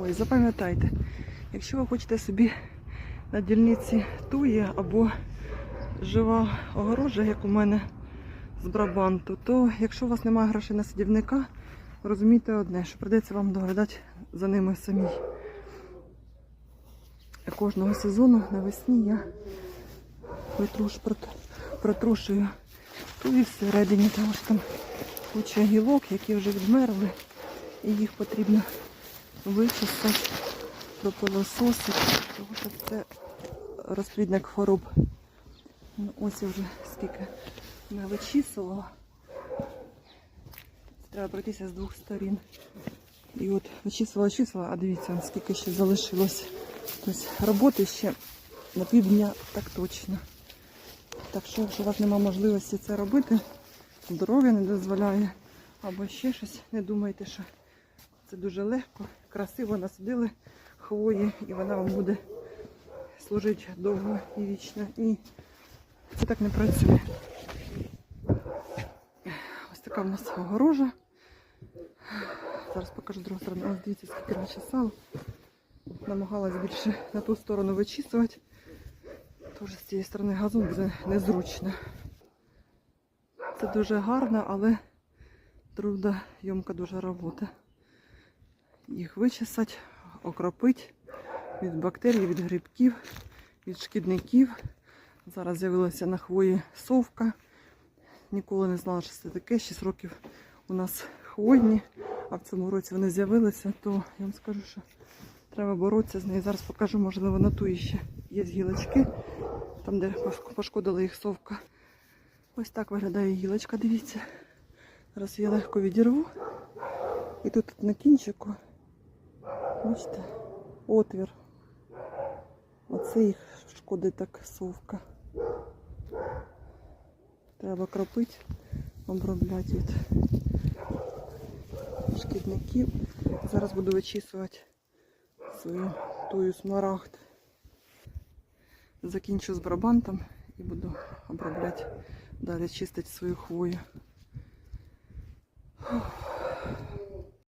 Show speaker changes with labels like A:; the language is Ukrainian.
A: Ой, запам'ятайте, якщо ви хочете собі на дільниці туї або жива огорожа, як у мене з Брабанту, то якщо у вас немає грошей на садівника, розумійте одне, що придеться вам доглядати за ними самій. Кожного сезону навесні я витруш, прот- протрушую туї всередині, тому що там куча гілок, які вже відмерли, і їх потрібно вичистити, пропилососити, тому що це розплідник хвороб. Ну, ось я вже скільки не вичісувала. Треба пройтися з двох сторін. І от вичісувала, вичісувала, а дивіться, скільки ще залишилось. Роботи ще на півдня так точно. Так що, якщо у вас немає можливості це робити, здоров'я не дозволяє, або ще щось, не думайте, що це дуже легко, красиво насадили хвої, і вона вам буде служити довго і вічно. Ні, це так не працює. Ось така в нас огорожа. Зараз покажу з другої сторони. Ось дивіться, скільки начесала. Намагалась більше на ту сторону вичісувати. Тож з цієї сторони газон буде незручно. Це дуже гарно, але трудоємка дуже робота. Їх вичесати, окропити від бактерій, від грибків, від шкідників. Зараз з'явилася на хвої совка. Ніколи не знала, що це таке. 6 років у нас хвойні, а в цьому році вони з'явилися, то я вам скажу, що треба боротися з нею. Зараз покажу, можливо, на ту ще є гілочки, там, де пошкодила їх совка. Ось так виглядає гілочка, дивіться. Зараз я легко відірву. І тут на кінчику, бачите, отвір. Оце їх шкодить так совка. Треба кропити, обробляти від шкідників. Зараз буду вичісувати свою тую смарагд. Закінчу з брабантом і буду обробляти, далі чистити свою хвою.